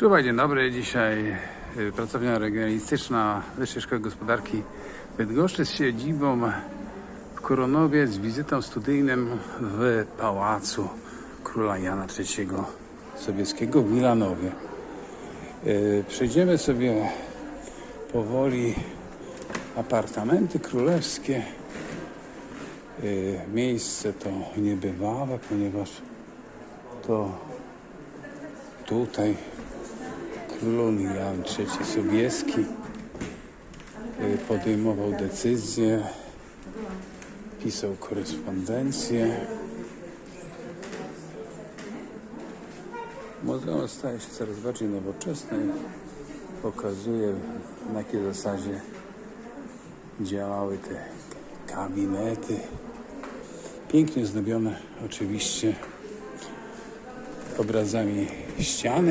Czuwa, dzień dobry. Dzisiaj y, pracownia regionalistyczna Wyższej Szkoły Gospodarki Bydgoszczy z siedzibą w Koronowie z wizytą studyjną w Pałacu Króla Jana III Sobieskiego w Milanowie. Y, Przejdziemy sobie powoli apartamenty królewskie. Y, Miejsce to niebywałe, ponieważ to tutaj król Jan III Sobieski y, podejmował decyzje, pisał korespondencję. Muzeum staje się coraz bardziej nowoczesne i pokazuje na jakiej zasadzie działały te gabinety. Pięknie zdobione oczywiście obrazami ściany.